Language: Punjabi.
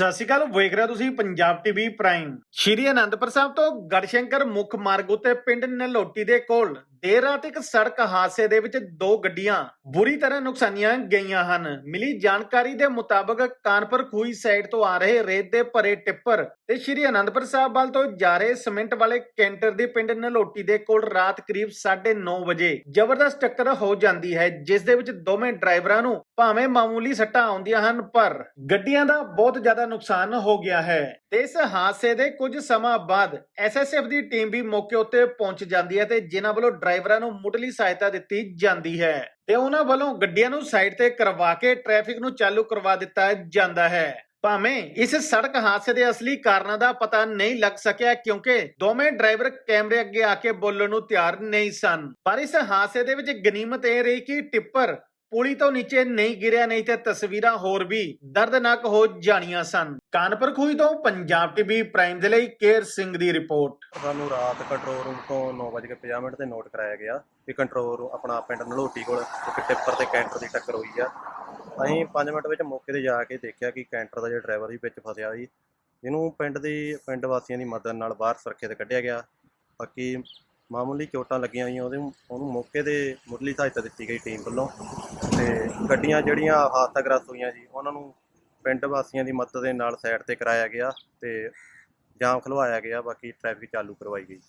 ਸਤਿ ਸ਼੍ਰੀ ਅਕਾਲ, ਵੇਖ ਰਹੇ ਹੋ ਤੁਸੀਂ ਪੰਜਾਬ ਟੀਵੀ ਪ੍ਰਾਈਮ। ਸ਼੍ਰੀ ਅਨੰਦਪੁਰ ਸਾਹਿਬ ਤੋਂ ਗੜਸ਼ੰਕਰ ਮੁੱਖ ਮਾਰਗ ਉਤੇ ਪਿੰਡ ਨਲੋਟੀ ਦੇ ਕੋਲ ਦੇਰ ਰਾਤ ਇੱਕ ਸੜਕ ਹਾਦਸੇ ਦੇ ਵਿੱਚ ਦੋ ਗੱਡੀਆਂ ਬੁਰੀ ਤਰ੍ਹਾਂ ਨੁਕਸਾਨੀਆਂ ਗਈਆਂ ਹਨ। ਮਿਲੀ ਜਾਣਕਾਰੀ ਦੇ ਮੁਤਾਬਕ ਕਾਨਪੁਰ ਖੂਈ ਸਾਈਡ ਤੋਂ ਆ ਰਹੇ ਰੇਤ ਦੇ ਭਰੇ ਟਿੱਪਰ ਤੇ ਸ਼੍ਰੀ ਅਨੰਦਪੁਰ ਸਾਹਿਬ ਵੱਲ ਤੋਂ ਜਾ ਰਹੇ ਸੀਮੈਂਟ ਵਾਲੇ ਕੈਂਟਰ ਦੇ ਪਿੰਡ ਨਲੋਟੀ ਦੇ ਕੋਲ ਰਾਤ ਕਰੀਬ 9:30 ਵਜੇ ਜ਼ਬਰਦਸਤ ਟੱਕਰ ਹੋ ਜਾਂਦੀ ਹੈ, ਜਿਸ ਦੇ ਵਿੱਚ ਦੋਵੇਂ ਡਰਾਈਵਰਾਂ ਨੂੰ ਭਾਵੇਂ ਮਾਮੂਲੀ ਸੱਟਾਂ ਆਉਂਦੀਆਂ ਹਨ, ਪਰ ਗੱਡੀਆਂ ਦਾ ਬਹੁਤ ਜ਼ਿਆਦਾ ਨੁਕਸਾਨ ਹੋ ਗਿਆ ਹੈ। ਤੇ ਇਸ ਹਾਦਸੇ ਦੇ ਕੁਝ ਸਮਾਂ ਬਾਅਦ ਐਸਐਸਐਫ ਦੀ ਟੀਮ ਵੀ ਮੌਕੇ ਉੱਤੇ ਪਹੁੰਚ ਜਾਂਦੀ ਹੈ ਤੇ ਜਿਨ੍ਹਾਂ ਵੱਲੋਂ ਡਰਾਈਵਰਾਂ ਨੂੰ ਮੁੱਢਲੀ ਸਹਾਇਤਾ ਦਿੱਤੀ ਜਾਂਦੀ ਹੈ ਤੇ ਉਹਨਾਂ ਵੱਲੋਂ ਗੱਡੀਆਂ ਨੂੰ ਸਾਈਡ ਤੇ ਕਰਵਾ ਕੇ ਟ੍ਰੈਫਿਕ ਨੂੰ ਚਾਲੂ ਕਰਵਾ ਦਿੱਤਾ ਜਾਂਦਾ ਹੈ। ਭਾਵੇਂ ਇਸ ਸੜਕ ਹਾਦਸੇ ਦੇ ਅਸਲੀ ਕਾਰਨਾਂ ਦਾ ਪਤਾ ਨਹੀਂ ਲੱਗ ਸਕਿਆ ਕਿਉਂਕਿ ਦੋਵੇਂ ਡਰਾਈਵਰ ਕੈਮਰੇ ਅੱਗੇ ਆ ਕੇ ਬੋਲਣ ਨੂੰ ਤਿਆਰ ਨਹੀਂ ਸਨ। ਪਰ ਇਸ ਹਾਦਸੇ ਦੇ ਵਿੱਚ ਗਨੀਮਤ ਇਹ ਰਹੀ ਕਿ ਟਿੱਪਰ ਪੁਲੀ ਤੋਂ ਨੀਚੇ ਨਹੀਂ ਗਿਰਿਆ, ਨਹੀਂ ਤੇ ਤਸਵੀਰਾਂ ਹੋਰ ਵੀ ਦਰਦਨਾਕ ਹੋ ਜਾਣੀਆਂ ਸਨ। ਕਾਨਪੁਰ ਖੂਹੀ ਤੋਂ ਪੰਜਾਬ ਟੀਵੀ ਪ੍ਰਾਈਮ ਦੇ ਲਈ ਕੇਰ ਸਿੰਘ ਦੀ ਰਿਪੋਰਟ। ਸਾਨੂੰ ਰਾਤ ਕੰਟਰੋਲ ਰੂਮ ਤੋਂ 9:50 ਮਿੰਟ ਤੇ ਨੋਟ ਕਰਾਇਆ ਗਿਆ ਕਿ ਕੰਟਰੋਲ ਰੂਮ ਆਪਣਾ ਪਿੰਡ ਨਲੋਟੀ ਕੋਲ ਇੱਕ ਟਿੱਪਰ ਤੇ ਕੈਂਟਰ ਦੀ ਟੱਕਰ ਹੋਈ ਆ। ਅਸੀਂ 5 ਮਿੰਟ ਵਿੱਚ ਮੌਕੇ ਤੇ ਜਾ ਕੇ ਦੇਖਿਆ ਕਿ ਕੈਂਟਰ ਦਾ ਜਿਹੜਾ ਡਰਾਈਵਰ ਸੀ ਵਿੱਚ ਫਸਿਆ ਸੀ। ਜਿਹਨੂੰ ਪਿੰਡ ਦੀ, ਪਿੰਡ ਵਾਸੀਆਂ ਦੀ ਮਦਦ ਨਾਲ ਬਾਹਰ ਸੁਰੱਖਿਅਤ ਕੱਢਿਆ ਗਿਆ। ਬਾਕੀ ਮਾਮੂਲੀ ਚੋਟਾਂ ਲੱਗੀਆਂ ਹੋਈਆਂ, ਉਹਦੇ ਉਹਨੂੰ ਮੌਕੇ ਤੇ ਮੁੱਢਲੀ ਸਹਾਇਤਾ ਦਿੱਤੀ ਗਈ ਟੀਮ ਵੱਲੋਂ। ਤੇ ਗੱਡੀਆਂ ਜਿਹੜੀਆਂ ਹਾਦਸਾਗ੍ਰਸਤ ਹੋਈਆਂ ਜੀ, ਉਹਨਾਂ ਨੂੰ ਪਿੰਡ ਵਾਸੀਆਂ ਦੀ ਮਦਦ ਦੇ ਨਾਲ ਸਾਈਡ ਤੇ ਕਰਾਇਆ ਗਿਆ ਤੇ ਜਾਮ ਖਲਵਾਇਆ ਗਿਆ, ਬਾਕੀ ਟ੍ਰੈਫਿਕ ਚਾਲੂ ਕਰਵਾਈ ਗਈ।